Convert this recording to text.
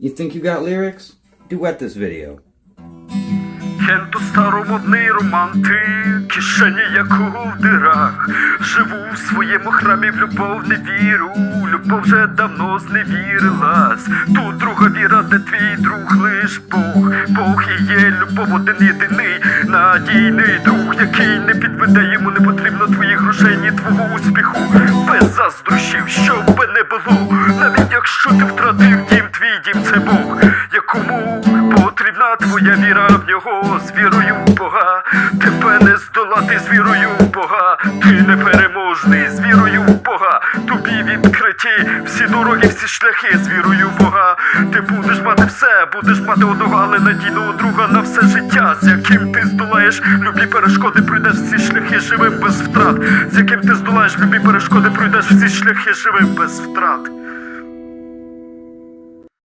You think you got lyrics? Duet this video. Кенто старомодний романтик, кишені як у дирах. Живу в своєму храмі в любов не віру. Любов вже давно зневірилась. Тут друга віра, де твій друг лиш Бог. Бог і є любов один єдиний, надійний друг, який не підведе йому не потрібно твоїх грошей, ні твого успіху. Без заздрощів, що би не було. Навіть якщо ти втратив дім, це Бог, якому потрібна твоя віра в нього з вірою в Бога. Тебе не здолати з вірою в Бога. Ти непереможний з вірою в Бога. Тобі відкриті всі дороги, всі шляхи з вірою в Бога. Ти будеш мати все, будеш мати одного, але надійного друга на все життя, з яким ти здолаєш любі перешкоди, пройдеш всі шляхи живим без втрат. З яким ти здолаєш любі перешкоди, пройдеш всі шляхи живим без втрат.